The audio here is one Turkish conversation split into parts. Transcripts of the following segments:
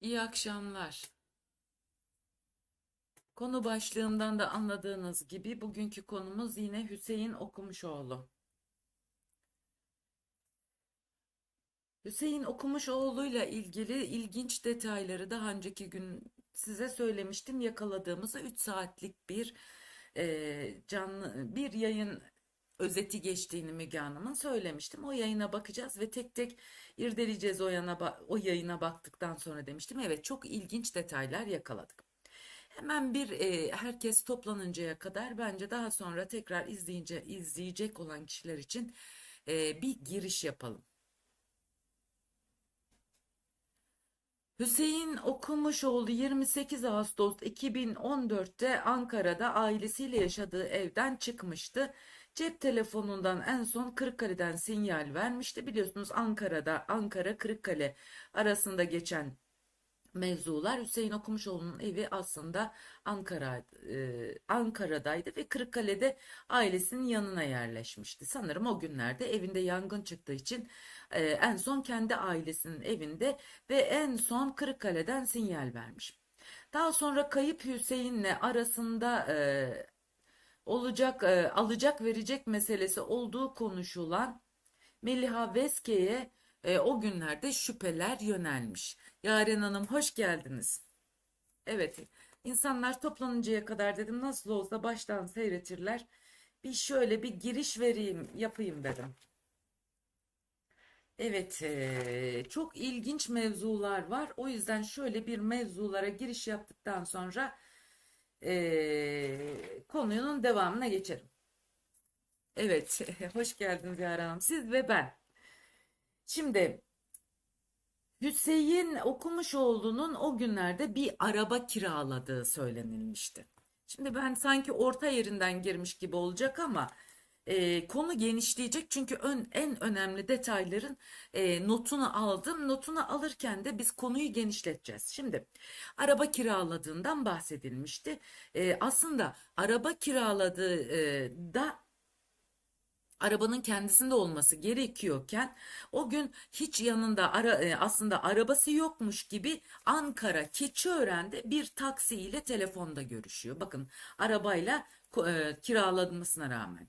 İyi akşamlar. Konu başlığından da anladığınız gibi bugünkü konumuz yine Hüseyin Okumuşoğlu. Hüseyin Okumuşoğlu'yla ilgili ilginç detayları daha önceki gün size söylemiştim. Yakaladığımızı 3 saatlik bir e, canlı bir yayın özeti geçtiğini Müge Hanım'ın söylemiştim. O yayına bakacağız ve tek tek irdeleyeceğiz o yana o yayına baktıktan sonra demiştim. Evet çok ilginç detaylar yakaladık. Hemen bir e, herkes toplanıncaya kadar bence daha sonra tekrar izleyince izleyecek olan kişiler için e, bir giriş yapalım. Hüseyin Okumuşoğlu 28 Ağustos 2014'te Ankara'da ailesiyle yaşadığı evden çıkmıştı. Cep telefonundan en son Kırıkkale'den sinyal vermişti. Biliyorsunuz Ankara'da Ankara Kırıkkale arasında geçen mevzular Hüseyin Okumuşoğlu'nun evi aslında Ankara e, Ankara'daydı ve Kırıkkale'de ailesinin yanına yerleşmişti. Sanırım o günlerde evinde yangın çıktığı için e, en son kendi ailesinin evinde ve en son Kırıkkale'den sinyal vermiş. Daha sonra kayıp Hüseyin'le arasında e, olacak e, alacak verecek meselesi olduğu konuşulan Meliha Veske'ye e, o günlerde şüpheler yönelmiş. Yaren Hanım hoş geldiniz. Evet, insanlar toplanıncaya kadar dedim nasıl olsa baştan seyretirler. Bir şöyle bir giriş vereyim, yapayım dedim. Evet, e, çok ilginç mevzular var. O yüzden şöyle bir mevzulara giriş yaptıktan sonra e, konunun devamına geçerim. Evet, hoş geldiniz Yaren Hanım. Siz ve ben. Şimdi Hüseyin Okumuşoğlu'nun o günlerde bir araba kiraladığı söylenilmişti. Şimdi ben sanki orta yerinden girmiş gibi olacak ama e, konu genişleyecek çünkü ön, en önemli detayların e, notunu aldım. Notunu alırken de biz konuyu genişleteceğiz. Şimdi araba kiraladığından bahsedilmişti. E, aslında araba kiraladığı e, da arabanın kendisinde olması gerekiyorken o gün hiç yanında ara, e, aslında arabası yokmuş gibi Ankara Keçiören'de bir taksiyle telefonda görüşüyor. Bakın arabayla e, kiralanmasına rağmen.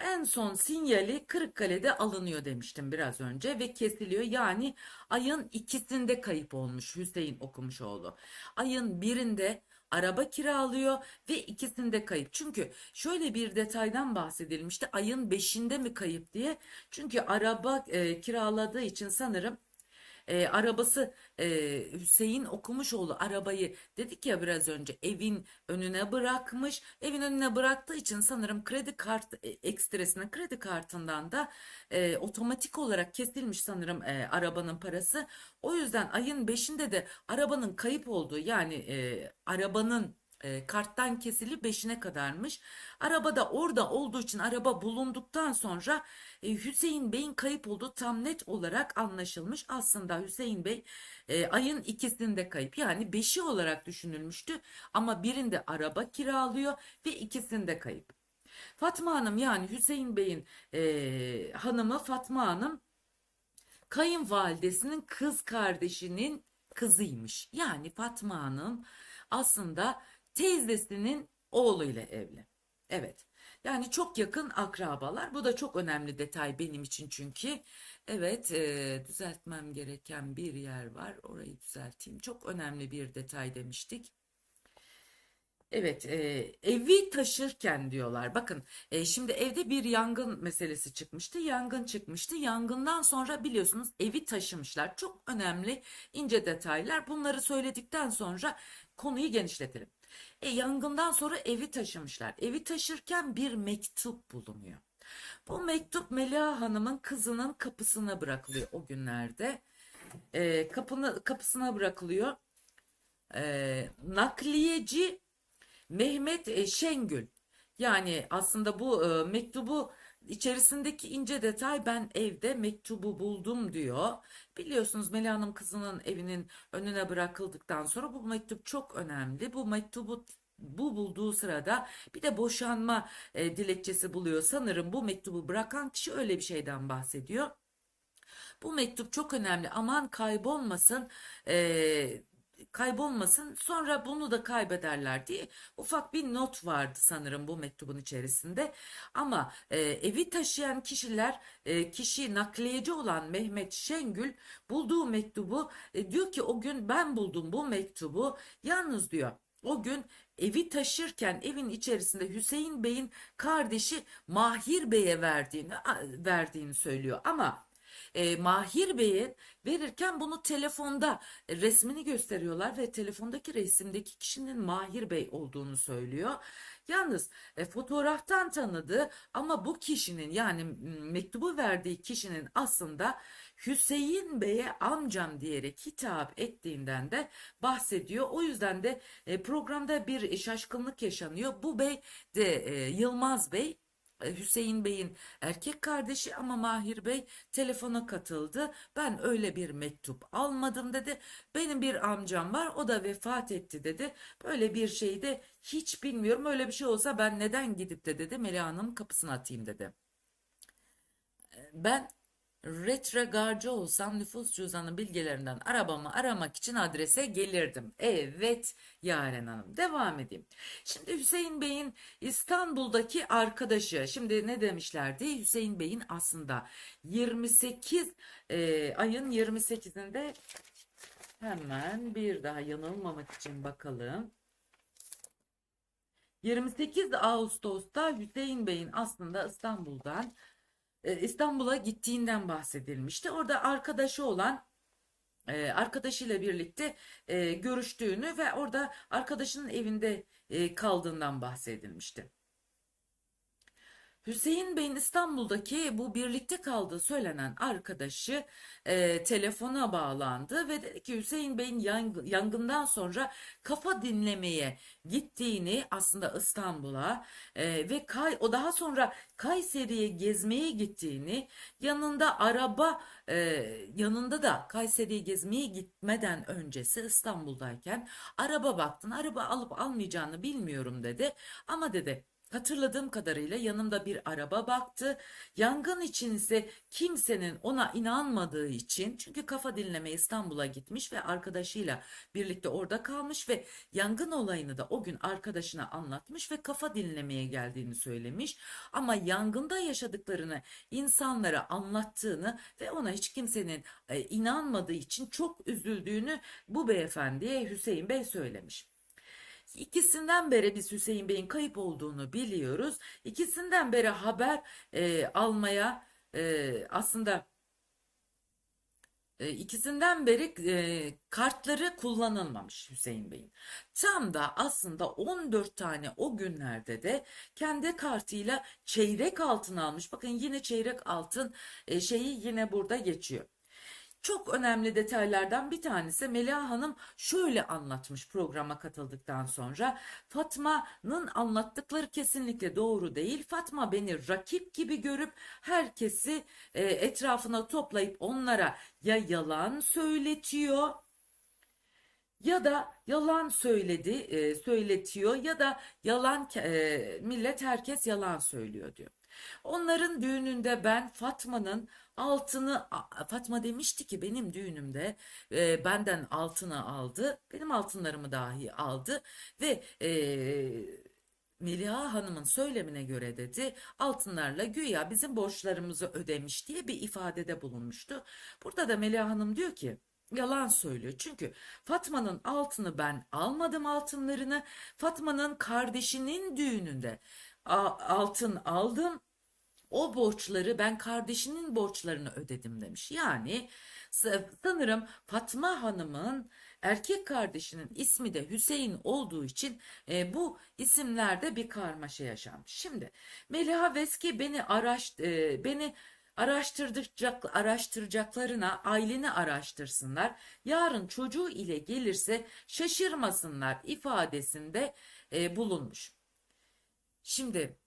En son sinyali Kırıkkale'de alınıyor demiştim biraz önce ve kesiliyor. Yani ayın ikisinde kayıp olmuş Hüseyin Okumuşoğlu. Ayın birinde araba kiralıyor ve ikisinde kayıp. Çünkü şöyle bir detaydan bahsedilmişti. Ayın beşinde mi kayıp diye. Çünkü araba e, kiraladığı için sanırım e, arabası e, Hüseyin Okumuşoğlu arabayı dedik ya biraz önce evin önüne bırakmış. Evin önüne bıraktığı için sanırım kredi kart e, ekstresine kredi kartından da e, otomatik olarak kesilmiş sanırım e, arabanın parası. O yüzden ayın beşinde de arabanın kayıp olduğu yani e, arabanın e, karttan kesilip beşine kadarmış. Araba da orada olduğu için araba bulunduktan sonra e, Hüseyin Bey'in kayıp olduğu tam net olarak anlaşılmış. Aslında Hüseyin Bey e, ayın ikisinde kayıp yani beşi olarak düşünülmüştü ama birinde araba kiralıyor ve ikisinde kayıp. Fatma Hanım yani Hüseyin Bey'in e, hanımı Fatma Hanım kayınvalidesinin kız kardeşinin kızıymış. Yani Fatma Hanım aslında teyzesinin oğluyla evli. Evet. Yani çok yakın akrabalar. Bu da çok önemli detay benim için çünkü. Evet, e, düzeltmem gereken bir yer var. Orayı düzelteyim. Çok önemli bir detay demiştik. Evet, e, evi taşırken diyorlar. Bakın, e, şimdi evde bir yangın meselesi çıkmıştı. Yangın çıkmıştı. Yangından sonra biliyorsunuz evi taşımışlar. Çok önemli ince detaylar. Bunları söyledikten sonra konuyu genişletelim. E, yangından sonra evi taşımışlar. Evi taşırken bir mektup bulunuyor. Bu mektup Melia Hanım'ın kızının kapısına bırakılıyor o günlerde. E, kapını kapısına bırakılıyor. E, nakliyeci Mehmet e, Şengül. Yani aslında bu e, mektubu içerisindeki ince detay ben evde mektubu buldum diyor. Biliyorsunuz Melih Hanım kızının evinin önüne bırakıldıktan sonra bu mektup çok önemli. Bu mektubu bu bulduğu sırada bir de boşanma e, dilekçesi buluyor. Sanırım bu mektubu bırakan kişi öyle bir şeyden bahsediyor. Bu mektup çok önemli. Aman kaybolmasın. Ee, kaybolmasın sonra bunu da kaybederler diye ufak bir not vardı sanırım bu mektubun içerisinde. Ama e, evi taşıyan kişiler e, kişi nakliyeci olan Mehmet Şengül bulduğu mektubu e, diyor ki o gün ben buldum bu mektubu yalnız diyor. O gün evi taşırken evin içerisinde Hüseyin Bey'in kardeşi Mahir Bey'e verdiğini verdiğini söylüyor ama e, Mahir Bey'e verirken bunu telefonda e, resmini gösteriyorlar ve telefondaki resimdeki kişinin Mahir Bey olduğunu söylüyor. Yalnız e, fotoğraftan tanıdı ama bu kişinin yani mektubu verdiği kişinin aslında Hüseyin Bey'e amcam diyerek hitap ettiğinden de bahsediyor. O yüzden de e, programda bir şaşkınlık yaşanıyor. Bu bey de e, Yılmaz Bey Hüseyin Bey'in erkek kardeşi ama Mahir Bey telefona katıldı. Ben öyle bir mektup almadım dedi. Benim bir amcam var o da vefat etti dedi. Böyle bir şeyi de hiç bilmiyorum. Öyle bir şey olsa ben neden gidip de dedi Melih Hanım kapısına atayım dedi. E, ben Retrogarcı olsam nüfus cüzdanı bilgilerinden arabamı aramak için adrese gelirdim. Evet Yaren Hanım devam edeyim. Şimdi Hüseyin Bey'in İstanbul'daki arkadaşı şimdi ne demişlerdi? Hüseyin Bey'in aslında 28 e, ayın 28'inde hemen bir daha yanılmamak için bakalım. 28 Ağustos'ta Hüseyin Bey'in aslında İstanbul'dan İstanbul'a gittiğinden bahsedilmişti. Orada arkadaşı olan e, arkadaşıyla birlikte e, görüştüğünü ve orada arkadaşının evinde kaldığından bahsedilmişti. Hüseyin Bey'in İstanbul'daki bu birlikte kaldığı söylenen arkadaşı e, telefona bağlandı ve dedi ki Hüseyin Bey'in yang, yangından sonra kafa dinlemeye gittiğini aslında İstanbul'a e, ve Kay, o daha sonra Kayseri'ye gezmeye gittiğini yanında araba e, yanında da Kayseri'ye gezmeye gitmeden öncesi İstanbul'dayken araba baktın araba alıp almayacağını bilmiyorum dedi. Ama dedi Hatırladığım kadarıyla yanımda bir araba baktı. Yangın için ise kimsenin ona inanmadığı için çünkü kafa dinleme İstanbul'a gitmiş ve arkadaşıyla birlikte orada kalmış ve yangın olayını da o gün arkadaşına anlatmış ve kafa dinlemeye geldiğini söylemiş. Ama yangında yaşadıklarını insanlara anlattığını ve ona hiç kimsenin e, inanmadığı için çok üzüldüğünü bu beyefendiye Hüseyin Bey söylemiş. İkisinden beri biz Hüseyin Bey'in kayıp olduğunu biliyoruz. İkisinden beri haber e, almaya e, aslında e, ikisinden beri e, kartları kullanılmamış Hüseyin Bey'in. Tam da aslında 14 tane o günlerde de kendi kartıyla çeyrek altın almış. Bakın yine çeyrek altın e, şeyi yine burada geçiyor. Çok önemli detaylardan bir tanesi Melia Hanım şöyle anlatmış programa katıldıktan sonra. Fatma'nın anlattıkları kesinlikle doğru değil. Fatma beni rakip gibi görüp herkesi e, etrafına toplayıp onlara ya yalan söyletiyor ya da yalan söyledi, e, söyletiyor ya da yalan e, millet herkes yalan söylüyor diyor. Onların düğününde ben Fatma'nın altını Fatma demişti ki benim düğünümde e, benden altını aldı. Benim altınlarımı dahi aldı ve e, Meliha Hanım'ın söylemine göre dedi altınlarla güya bizim borçlarımızı ödemiş diye bir ifadede bulunmuştu. Burada da Meliha Hanım diyor ki Yalan söylüyor. Çünkü Fatma'nın altını ben almadım altınlarını. Fatma'nın kardeşinin düğününde altın aldım o borçları ben kardeşinin borçlarını ödedim demiş. Yani sanırım Fatma Hanım'ın erkek kardeşinin ismi de Hüseyin olduğu için e, bu isimlerde bir karmaşa yaşanmış. Şimdi Meliha Veski beni araş e, beni araştıracak araştıracaklarına aileni araştırsınlar. Yarın çocuğu ile gelirse şaşırmasınlar ifadesinde e, bulunmuş. Şimdi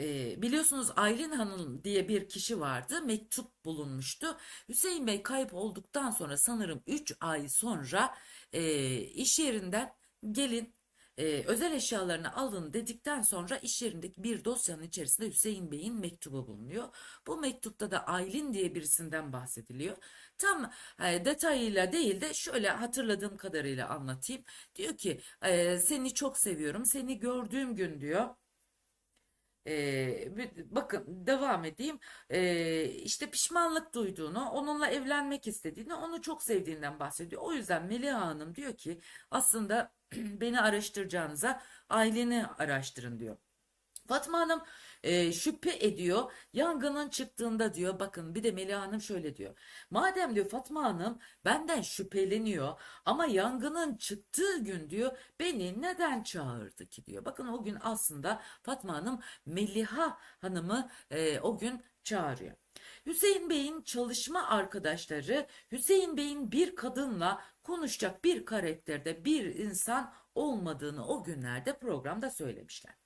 e, biliyorsunuz Aylin Hanım diye bir kişi vardı. Mektup bulunmuştu. Hüseyin Bey kayıp olduktan sonra sanırım 3 ay sonra e, iş yerinden gelin e, özel eşyalarını alın dedikten sonra iş yerindeki bir dosyanın içerisinde Hüseyin Bey'in mektubu bulunuyor. Bu mektupta da Aylin diye birisinden bahsediliyor. Tam e, detayıyla değil de şöyle hatırladığım kadarıyla anlatayım. Diyor ki e, seni çok seviyorum. Seni gördüğüm gün diyor. Bir- bakın devam edeyim. Ee, işte pişmanlık duyduğunu, onunla evlenmek istediğini, onu çok sevdiğinden bahsediyor. O yüzden Meliha Hanım diyor ki aslında beni araştıracağınıza aileni araştırın diyor. Fatma Hanım e, şüphe ediyor. Yangının çıktığında diyor bakın bir de Melih Hanım şöyle diyor. Madem diyor Fatma Hanım benden şüpheleniyor ama yangının çıktığı gün diyor beni neden çağırdı ki diyor. Bakın o gün aslında Fatma Hanım Meliha Hanım'ı e, o gün çağırıyor. Hüseyin Bey'in çalışma arkadaşları Hüseyin Bey'in bir kadınla konuşacak bir karakterde bir insan olmadığını o günlerde programda söylemişler.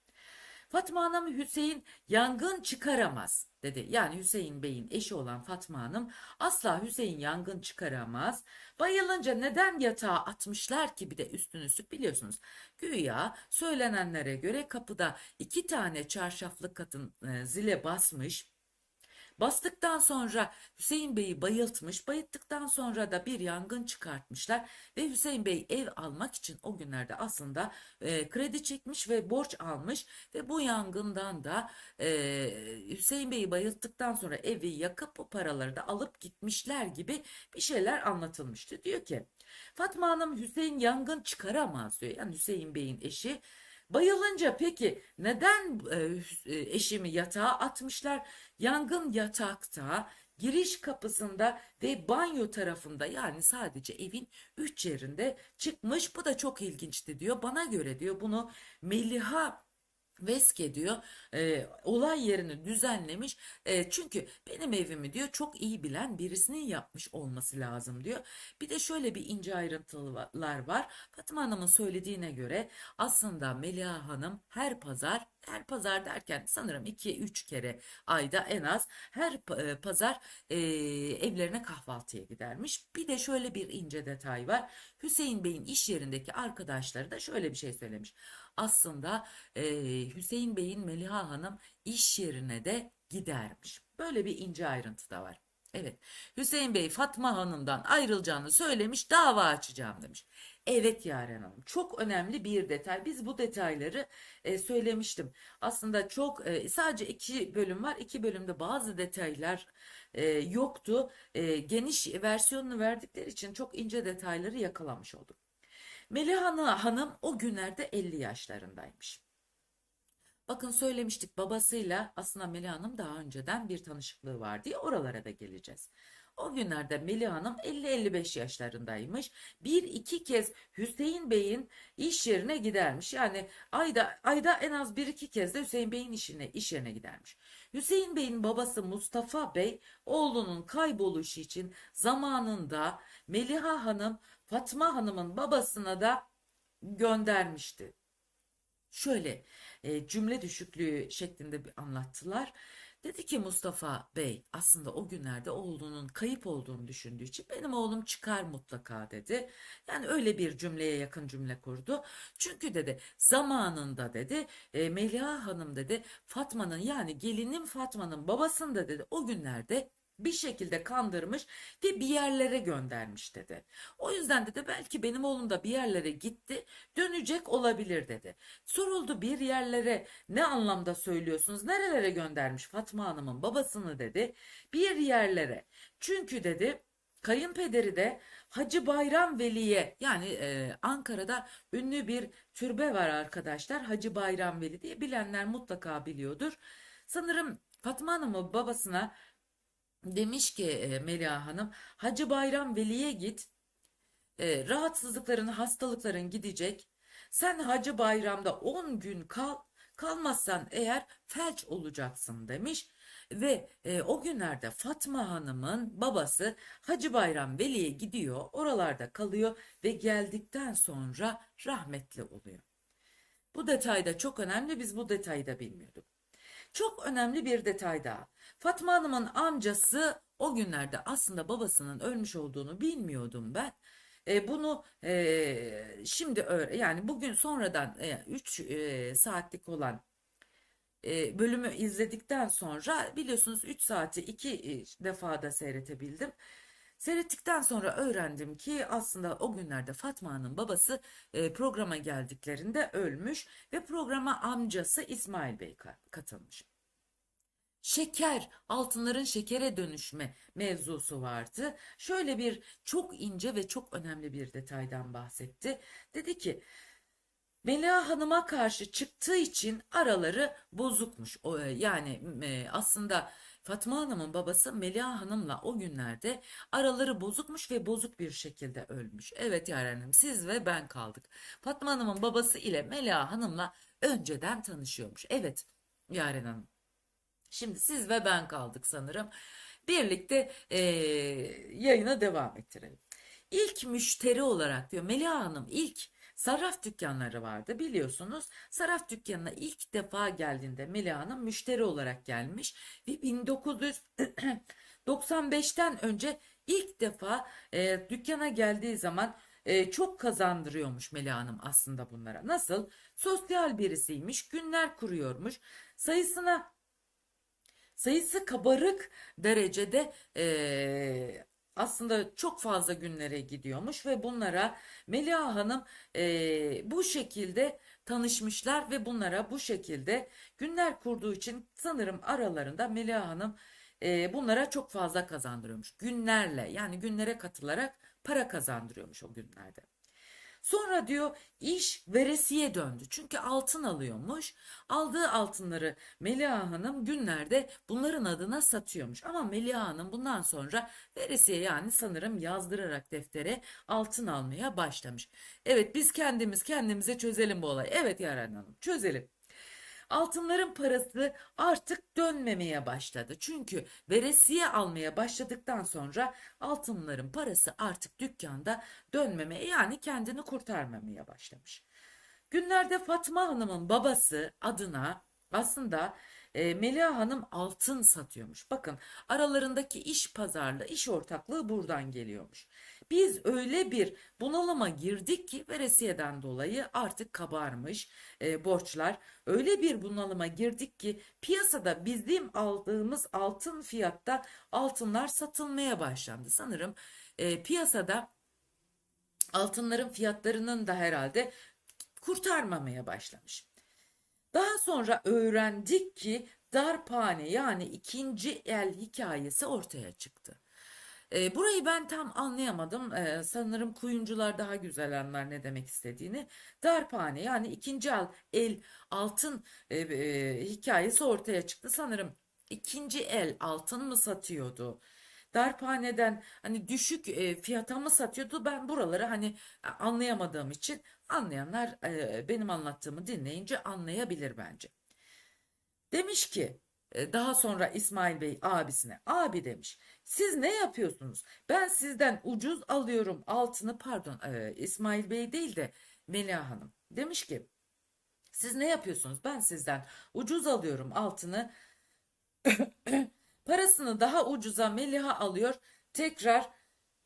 Fatma Hanım Hüseyin yangın çıkaramaz dedi. Yani Hüseyin Bey'in eşi olan Fatma Hanım asla Hüseyin yangın çıkaramaz. Bayılınca neden yatağa atmışlar ki bir de üstünü üstlük biliyorsunuz. Güya söylenenlere göre kapıda iki tane çarşaflı kadın e, zile basmış. Bastıktan sonra Hüseyin Bey'i bayıltmış. Bayılttıktan sonra da bir yangın çıkartmışlar ve Hüseyin Bey ev almak için o günlerde aslında e, kredi çekmiş ve borç almış ve bu yangından da e, Hüseyin Bey'i bayılttıktan sonra evi yakıp o paraları da alıp gitmişler gibi bir şeyler anlatılmıştı. Diyor ki Fatma Hanım Hüseyin yangın çıkaramaz diyor. Yani Hüseyin Bey'in eşi Bayılınca peki neden e, e, eşimi yatağa atmışlar? Yangın yatakta, giriş kapısında ve banyo tarafında yani sadece evin üç yerinde çıkmış. Bu da çok ilginçti diyor. Bana göre diyor bunu Meliha Veske diyor e, olay yerini düzenlemiş E, çünkü benim evimi diyor çok iyi bilen birisinin yapmış olması lazım diyor. Bir de şöyle bir ince ayrıntılar var. Fatma Hanım'ın söylediğine göre aslında Meliha Hanım her pazar her pazar derken sanırım 2-3 kere ayda en az her e, pazar e, evlerine kahvaltıya gidermiş. Bir de şöyle bir ince detay var. Hüseyin Bey'in iş yerindeki arkadaşları da şöyle bir şey söylemiş. Aslında e, Hüseyin Bey'in Meliha Hanım iş yerine de gidermiş. Böyle bir ince ayrıntı da var. Evet, Hüseyin Bey Fatma Hanım'dan ayrılacağını söylemiş, dava açacağım demiş. Evet Yaren Hanım, çok önemli bir detay. Biz bu detayları e, söylemiştim. Aslında çok e, sadece iki bölüm var. İki bölümde bazı detaylar e, yoktu. E, geniş versiyonunu verdikleri için çok ince detayları yakalamış olduk. Meliha Hanım o günlerde 50 yaşlarındaymış. Bakın söylemiştik babasıyla aslında Melih Hanım daha önceden bir tanışıklığı var diye oralara da geleceğiz. O günlerde Melih Hanım 50-55 yaşlarındaymış. Bir iki kez Hüseyin Bey'in iş yerine gidermiş. Yani ayda ayda en az bir iki kez de Hüseyin Bey'in işine iş yerine gidermiş. Hüseyin Bey'in babası Mustafa Bey oğlunun kayboluşu için zamanında Meliha Hanım Fatma Hanım'ın babasına da göndermişti şöyle e, cümle düşüklüğü şeklinde bir anlattılar. Dedi ki Mustafa Bey aslında o günlerde oğlunun kayıp olduğunu düşündüğü için benim oğlum çıkar mutlaka dedi. Yani öyle bir cümleye yakın cümle kurdu. Çünkü dedi zamanında dedi e, Meliha Hanım dedi Fatma'nın yani gelinim Fatma'nın babasını da dedi o günlerde bir şekilde kandırmış ve bir yerlere göndermiş dedi. O yüzden dedi belki benim oğlum da bir yerlere gitti dönecek olabilir dedi. Soruldu bir yerlere ne anlamda söylüyorsunuz? Nerelere göndermiş Fatma Hanım'ın babasını dedi. Bir yerlere. Çünkü dedi kayınpederi de Hacı Bayram Veli'ye yani e, Ankara'da ünlü bir türbe var arkadaşlar. Hacı Bayram Veli diye bilenler mutlaka biliyordur. Sanırım Fatma Hanım'ın babasına demiş ki e, Melia Hanım Hacı Bayram Veli'ye git e, rahatsızlıkların, hastalıkların gidecek. Sen Hacı Bayram'da 10 gün kal. Kalmazsan eğer felç olacaksın demiş. Ve e, o günlerde Fatma Hanım'ın babası Hacı Bayram Veli'ye gidiyor. Oralarda kalıyor ve geldikten sonra rahmetli oluyor. Bu detay da çok önemli. Biz bu detayı da bilmiyorduk. Çok önemli bir detay daha. Fatma Hanım'ın amcası o günlerde aslında babasının ölmüş olduğunu bilmiyordum ben. E, bunu e, şimdi yani bugün sonradan 3 saatlik olan e, bölümü izledikten sonra biliyorsunuz 3 saati 2 defada seyretebildim. Seyrettikten sonra öğrendim ki aslında o günlerde Fatma'nın babası e, programa geldiklerinde ölmüş ve programa amcası İsmail Bey ka- katılmış. Şeker, altınların şekere dönüşme mevzusu vardı. Şöyle bir çok ince ve çok önemli bir detaydan bahsetti. Dedi ki Melia Hanım'a karşı çıktığı için araları bozukmuş. O, e, yani e, aslında Fatma Hanım'ın babası Melia Hanım'la o günlerde araları bozukmuş ve bozuk bir şekilde ölmüş. Evet Yaren Hanım siz ve ben kaldık. Fatma Hanım'ın babası ile Melia Hanım'la önceden tanışıyormuş. Evet Yaren Hanım. Şimdi siz ve ben kaldık sanırım. Birlikte e, yayına devam ettirelim. İlk müşteri olarak diyor Melia Hanım ilk sarraf dükkanları vardı biliyorsunuz. Sarraf dükkanına ilk defa geldiğinde Melia Hanım müşteri olarak gelmiş ve 1995'ten önce ilk defa e, dükkana geldiği zaman e, çok kazandırıyormuş Melia Hanım aslında bunlara. Nasıl? Sosyal birisiymiş, günler kuruyormuş. Sayısına sayısı kabarık derecede e, aslında çok fazla günlere gidiyormuş ve bunlara Melia Hanım e, bu şekilde tanışmışlar ve bunlara bu şekilde günler kurduğu için sanırım aralarında Melia Hanım e, bunlara çok fazla kazandırıyormuş. Günlerle yani günlere katılarak para kazandırıyormuş o günlerde. Sonra diyor iş veresiye döndü. Çünkü altın alıyormuş. Aldığı altınları Melia Hanım günlerde bunların adına satıyormuş. Ama Melia Hanım bundan sonra veresiye yani sanırım yazdırarak deftere altın almaya başlamış. Evet biz kendimiz kendimize çözelim bu olayı. Evet Yaren Hanım çözelim. Altınların parası artık dönmemeye başladı. Çünkü veresiye almaya başladıktan sonra altınların parası artık dükkanda dönmemeye yani kendini kurtarmamaya başlamış. Günlerde Fatma Hanım'ın babası adına aslında e, Melia Hanım altın satıyormuş. Bakın aralarındaki iş pazarlığı, iş ortaklığı buradan geliyormuş. Biz öyle bir bunalıma girdik ki veresiyeden dolayı artık kabarmış e, borçlar. Öyle bir bunalıma girdik ki piyasada bizim aldığımız altın fiyatta altınlar satılmaya başlandı. Sanırım e, piyasada altınların fiyatlarının da herhalde kurtarmamaya başlamış. Daha sonra öğrendik ki darphane yani ikinci el hikayesi ortaya çıktı. E, burayı ben tam anlayamadım. E, sanırım kuyumcular daha güzel anlar ne demek istediğini. Darphane yani ikinci el, el altın e, e, hikayesi ortaya çıktı. Sanırım ikinci el altın mı satıyordu? Darphaneden hani düşük e, fiyata mı satıyordu? Ben buraları hani anlayamadığım için anlayanlar e, benim anlattığımı dinleyince anlayabilir bence. Demiş ki daha sonra İsmail Bey abisine abi demiş siz ne yapıyorsunuz? Ben sizden ucuz alıyorum altını. Pardon İsmail Bey değil de Melia Hanım demiş ki siz ne yapıyorsunuz? Ben sizden ucuz alıyorum altını. Parasını daha ucuza Meliha alıyor. Tekrar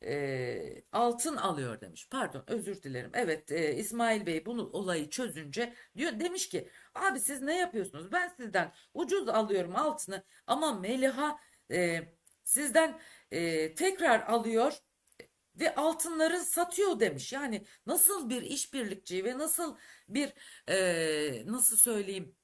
e, altın alıyor demiş. Pardon özür dilerim. Evet e, İsmail Bey bunu olayı çözünce diyor demiş ki abi siz ne yapıyorsunuz? Ben sizden ucuz alıyorum altını ama Meliha e, sizden e, tekrar alıyor ve altınları satıyor demiş. Yani nasıl bir işbirlikçi ve nasıl bir e, nasıl söyleyeyim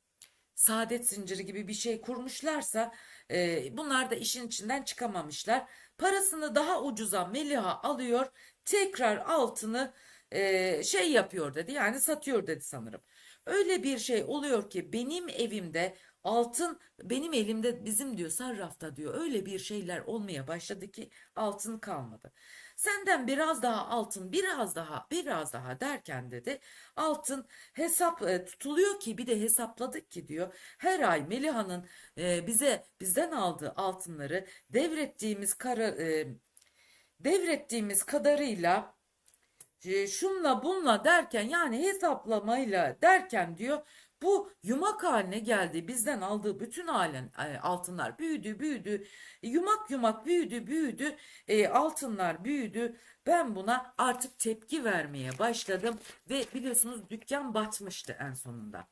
saadet zinciri gibi bir şey kurmuşlarsa e, bunlar da işin içinden çıkamamışlar. Parasını daha ucuza Meliha alıyor. Tekrar altını e, şey yapıyor dedi. Yani satıyor dedi sanırım. Öyle bir şey oluyor ki benim evimde altın benim elimde bizim diyor sarrafta diyor öyle bir şeyler olmaya başladı ki altın kalmadı. Senden biraz daha altın, biraz daha, biraz daha derken dedi altın hesap e, tutuluyor ki bir de hesapladık ki diyor. Her ay Meliha'nın e, bize bizden aldığı altınları devrettiğimiz kara e, devrettiğimiz kadarıyla e, şunla bunla derken yani hesaplamayla derken diyor Bu yumak haline geldi. Bizden aldığı bütün e, altınlar büyüdü, büyüdü. Yumak yumak büyüdü, büyüdü. E, altınlar büyüdü. Ben buna artık tepki vermeye başladım ve biliyorsunuz dükkan batmıştı en sonunda.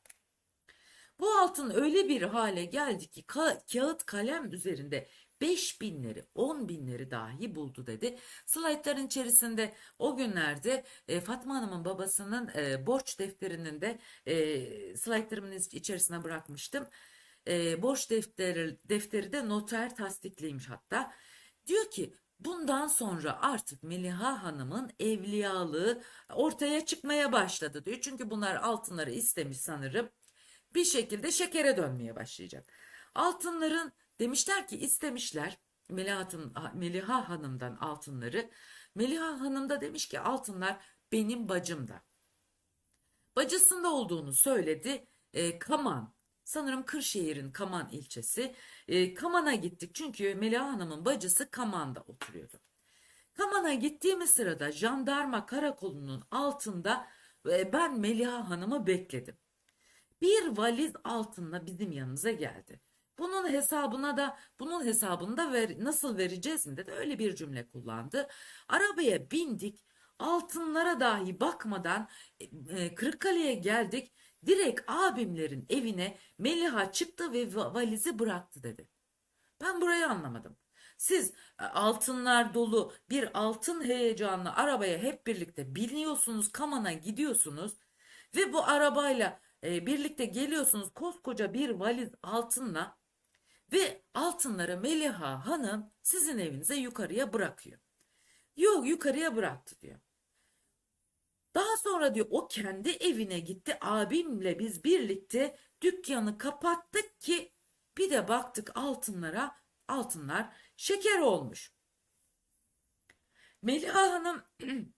Bu altın öyle bir hale geldi ki ka- kağıt kalem üzerinde 5 binleri 10 binleri dahi buldu dedi. Slaytların içerisinde o günlerde e, Fatma Hanım'ın babasının e, borç defterinin de e, slaytlarımın içerisine bırakmıştım. E, borç defteri, defteri de noter tasdikliymiş hatta. Diyor ki bundan sonra artık Meliha Hanım'ın evliyalığı ortaya çıkmaya başladı diyor. Çünkü bunlar altınları istemiş sanırım bir şekilde şekere dönmeye başlayacak. Altınların demişler ki istemişler Melihat'ın, Meliha Hanım'dan altınları. Meliha Hanım da demiş ki altınlar benim bacımda. Bacısında olduğunu söyledi. E, Kaman sanırım Kırşehir'in Kaman ilçesi. E, Kaman'a gittik çünkü Meliha Hanım'ın bacısı Kaman'da oturuyordu. Kaman'a gittiğimiz sırada jandarma karakolunun altında e, ben Meliha Hanım'ı bekledim bir valiz altınla bizim yanımıza geldi. Bunun hesabına da bunun hesabını da ver, nasıl vereceğiz mi dedi. Öyle bir cümle kullandı. Arabaya bindik. Altınlara dahi bakmadan e, e, Kırıkkale'ye geldik. Direkt abimlerin evine Meliha çıktı ve valizi bıraktı dedi. Ben burayı anlamadım. Siz e, altınlar dolu bir altın heyecanlı arabaya hep birlikte biniyorsunuz, Kaman'a gidiyorsunuz ve bu arabayla e, birlikte geliyorsunuz koskoca bir valiz altınla ve altınları Meliha Hanım sizin evinize yukarıya bırakıyor. Yok yukarıya bıraktı diyor. Daha sonra diyor o kendi evine gitti abimle biz birlikte dükkanı kapattık ki bir de baktık altınlara altınlar şeker olmuş. Meliha Hanım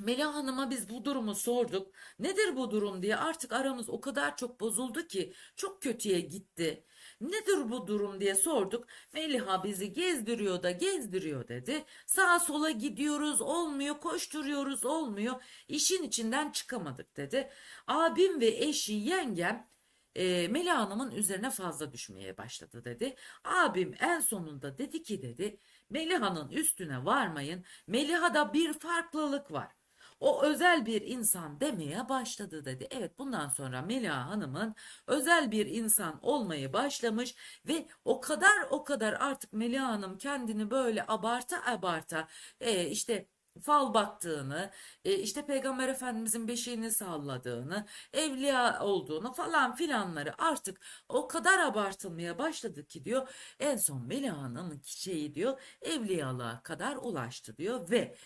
Melih Hanım'a biz bu durumu sorduk. Nedir bu durum diye artık aramız o kadar çok bozuldu ki çok kötüye gitti. Nedir bu durum diye sorduk. Meliha bizi gezdiriyor da gezdiriyor dedi. Sağa sola gidiyoruz olmuyor koşturuyoruz olmuyor. İşin içinden çıkamadık dedi. Abim ve eşi yengem e, Melih Hanım'ın üzerine fazla düşmeye başladı dedi. Abim en sonunda dedi ki dedi Meliha'nın üstüne varmayın. Meliha'da bir farklılık var. O özel bir insan demeye başladı dedi. Evet bundan sonra Melia Hanım'ın özel bir insan olmayı başlamış ve o kadar o kadar artık Melia Hanım kendini böyle abarta abarta e, işte fal baktığını, e, işte Peygamber Efendimizin beşiğini salladığını, evliya olduğunu falan filanları artık o kadar abartılmaya başladı ki diyor. En son Melih Hanım'ın şeyi diyor evliyalığa kadar ulaştı diyor ve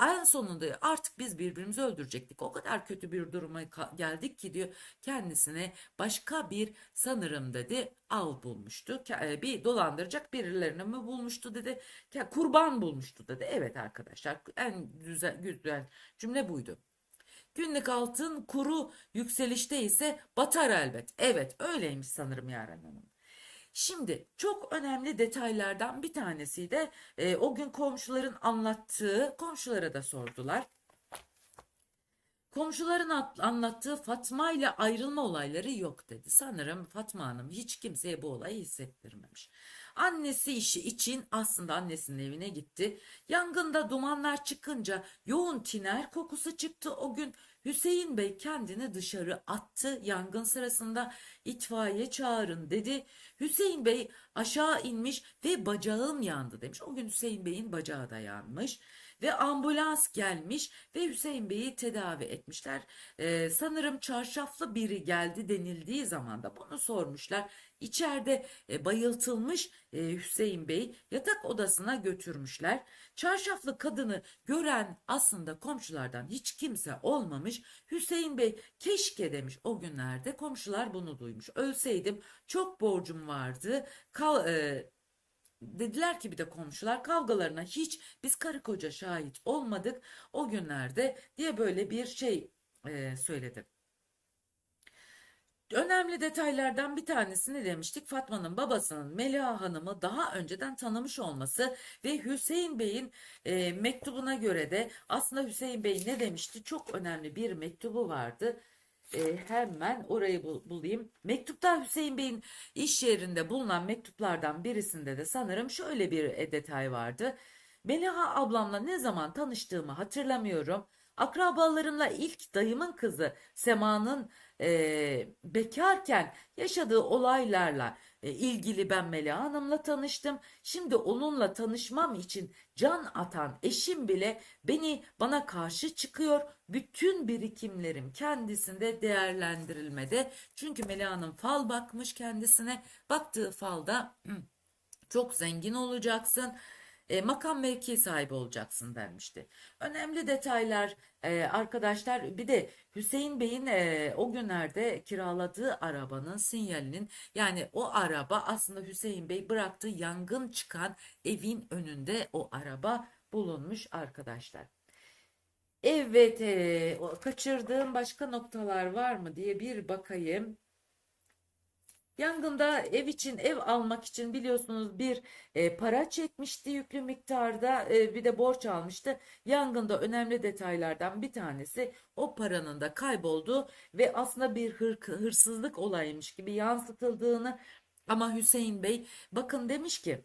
en sonunda artık biz birbirimizi öldürecektik. O kadar kötü bir duruma geldik ki diyor kendisine başka bir sanırım dedi av bulmuştu. E, bir dolandıracak birilerini mi bulmuştu dedi. Kurban bulmuştu dedi. Evet arkadaşlar en güzel, güzel cümle buydu. Günlük altın kuru yükselişte ise batar elbet. Evet öyleymiş sanırım Yaren Hanım. Şimdi çok önemli detaylardan bir tanesi de e, o gün komşuların anlattığı, komşulara da sordular. Komşuların anlattığı Fatma ile ayrılma olayları yok dedi. Sanırım Fatma Hanım hiç kimseye bu olayı hissettirmemiş. Annesi işi için aslında annesinin evine gitti. Yangında dumanlar çıkınca yoğun tiner kokusu çıktı o gün. Hüseyin Bey kendini dışarı attı. Yangın sırasında itfaiye çağırın dedi. Hüseyin Bey aşağı inmiş ve bacağım yandı demiş. O gün Hüseyin Bey'in bacağı da yanmış ve ambulans gelmiş ve Hüseyin Bey'i tedavi etmişler. Ee, sanırım çarşaflı biri geldi denildiği zaman da bunu sormuşlar. İçeride e, bayıltılmış e, Hüseyin Bey yatak odasına götürmüşler. Çarşaflı kadını gören aslında komşulardan hiç kimse olmamış. Hüseyin Bey keşke demiş o günlerde komşular bunu duymuş. Ölseydim çok borcum vardı. Kal, e, Dediler ki bir de komşular kavgalarına hiç biz karı koca şahit olmadık o günlerde diye böyle bir şey e, söyledi. Önemli detaylardan bir tanesini demiştik. Fatma'nın babasının Meliha Hanım'ı daha önceden tanımış olması ve Hüseyin Bey'in e, mektubuna göre de aslında Hüseyin Bey ne demişti? Çok önemli bir mektubu vardı. E, hemen orayı bul- bulayım. Mektupta Hüseyin Bey'in iş yerinde bulunan mektuplardan birisinde de sanırım şöyle bir e, detay vardı. Meliha ablamla ne zaman tanıştığımı hatırlamıyorum. Akrabalarımla ilk dayımın kızı Sema'nın e, bekarken yaşadığı olaylarla e, ilgili ben Meliha Hanım'la tanıştım. Şimdi onunla tanışmam için can atan eşim bile beni bana karşı çıkıyor. Bütün birikimlerim kendisinde değerlendirilmede. Çünkü Meliha Hanım fal bakmış kendisine. Baktığı falda çok zengin olacaksın. E, makam mevki sahibi olacaksın denmişti. Önemli detaylar e, arkadaşlar bir de Hüseyin Bey'in e, o günlerde kiraladığı arabanın sinyalinin yani o araba aslında Hüseyin Bey bıraktığı yangın çıkan evin önünde o araba bulunmuş arkadaşlar. Evet, e, kaçırdığım başka noktalar var mı diye bir bakayım. Yangında ev için ev almak için biliyorsunuz bir e, para çekmişti yüklü miktarda e, bir de borç almıştı. Yangında önemli detaylardan bir tanesi o paranın da kaybolduğu ve aslında bir hır, hırsızlık olaymış gibi yansıtıldığını ama Hüseyin Bey bakın demiş ki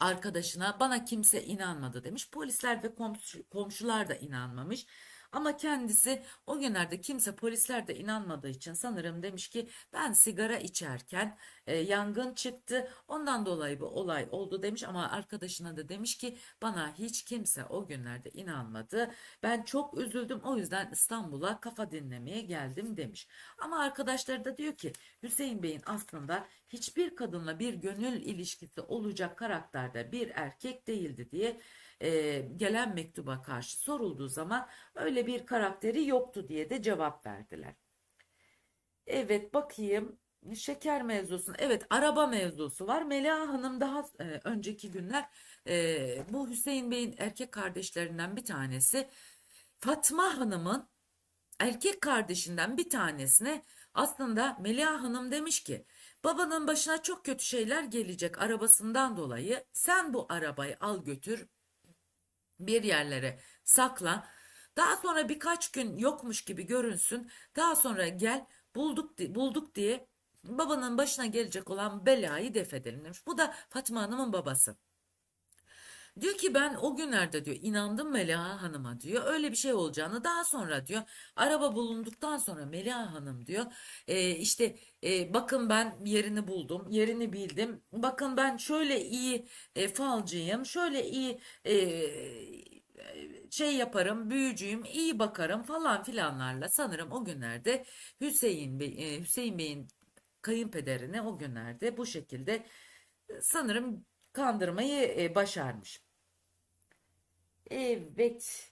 arkadaşına bana kimse inanmadı demiş. Polisler ve komşu- komşular da inanmamış. Ama kendisi o günlerde kimse polisler de inanmadığı için sanırım demiş ki ben sigara içerken e, yangın çıktı. Ondan dolayı bu olay oldu demiş ama arkadaşına da demiş ki bana hiç kimse o günlerde inanmadı. Ben çok üzüldüm o yüzden İstanbul'a kafa dinlemeye geldim demiş. Ama arkadaşları da diyor ki Hüseyin Bey'in aslında hiçbir kadınla bir gönül ilişkisi olacak karakterde bir erkek değildi diye e, gelen mektuba karşı sorulduğu zaman öyle bir karakteri yoktu diye de cevap verdiler. Evet bakayım şeker mevzusu. Evet araba mevzusu var. Meliha Hanım daha e, önceki günler e, bu Hüseyin Bey'in erkek kardeşlerinden bir tanesi Fatma Hanım'ın erkek kardeşinden bir tanesine aslında Meliha Hanım demiş ki babanın başına çok kötü şeyler gelecek arabasından dolayı sen bu arabayı al götür bir yerlere sakla. Daha sonra birkaç gün yokmuş gibi görünsün. Daha sonra gel bulduk bulduk diye babanın başına gelecek olan belayı def edelim demiş. Bu da Fatma Hanım'ın babası. Diyor ki ben o günlerde diyor inandım Meliha Hanım'a diyor. Öyle bir şey olacağını daha sonra diyor araba bulunduktan sonra Meliha Hanım diyor e, işte e, bakın ben yerini buldum yerini bildim. Bakın ben şöyle iyi e, falcıyım şöyle iyi e, şey yaparım büyücüyüm iyi bakarım falan filanlarla sanırım o günlerde Hüseyin Bey, e, Hüseyin Bey'in kayınpederini o günlerde bu şekilde e, sanırım kandırmayı e, başarmış. Evet.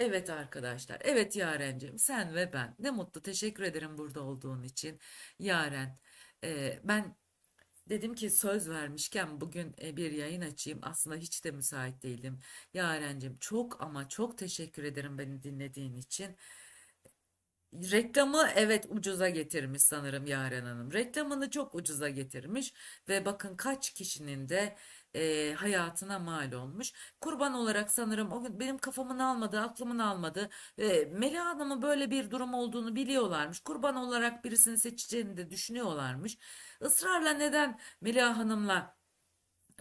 Evet arkadaşlar. Evet Yarencim sen ve ben. Ne mutlu teşekkür ederim burada olduğun için. Yaren. e, ben dedim ki söz vermişken bugün e, bir yayın açayım. Aslında hiç de müsait değildim. Yarencim çok ama çok teşekkür ederim beni dinlediğin için. Reklamı evet ucuza getirmiş sanırım Yaren Hanım. Reklamını çok ucuza getirmiş ve bakın kaç kişinin de e, hayatına mal olmuş. Kurban olarak sanırım o gün benim kafamın almadı, aklımın almadı. E, Melih Hanım'ın böyle bir durum olduğunu biliyorlarmış. Kurban olarak birisini seçeceğini de düşünüyorlarmış. Israrla neden Melih Hanım'la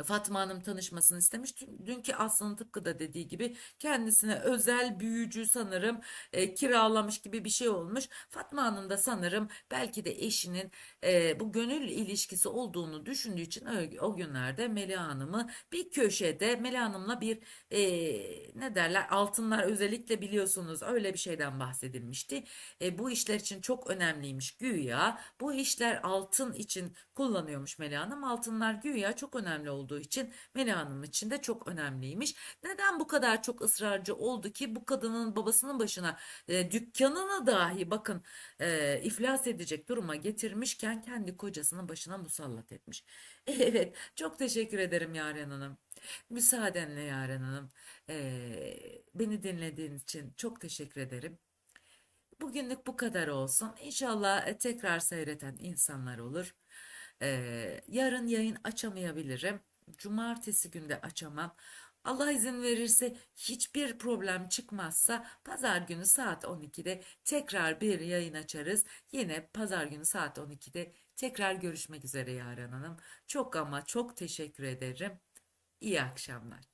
Fatma Hanım tanışmasını istemiş. Dün- Dünkü Aslı'nın tıpkı da dediği gibi kendisine özel büyücü sanırım e, kiralamış gibi bir şey olmuş. Fatma Hanım da sanırım belki de eşinin e, bu gönül ilişkisi olduğunu düşündüğü için o, o günlerde Melih Hanım'ı bir köşede Melih Hanım'la bir e, ne derler altınlar özellikle biliyorsunuz öyle bir şeyden bahsedilmişti. E, bu işler için çok önemliymiş güya. Bu işler altın için kullanıyormuş Melih Hanım. Altınlar güya çok önemli olduğu için Melih Hanım için de çok önemliymiş. Neden bu kadar çok ısrarcı oldu ki bu kadının babasının başına e, dükkanını dahi bakın e, iflas edecek duruma getirmişken kendi kocasının başına musallat etmiş. Evet çok teşekkür ederim Yaren Hanım. Müsaadenle Yaren Hanım. e, beni dinlediğin için çok teşekkür ederim. Bugünlük bu kadar olsun. İnşallah e, tekrar seyreden insanlar olur. Ee, yarın yayın açamayabilirim. Cumartesi günde açamam. Allah izin verirse hiçbir problem çıkmazsa pazar günü saat 12'de tekrar bir yayın açarız. Yine pazar günü saat 12'de tekrar görüşmek üzere Yaren Hanım. Çok ama çok teşekkür ederim. İyi akşamlar.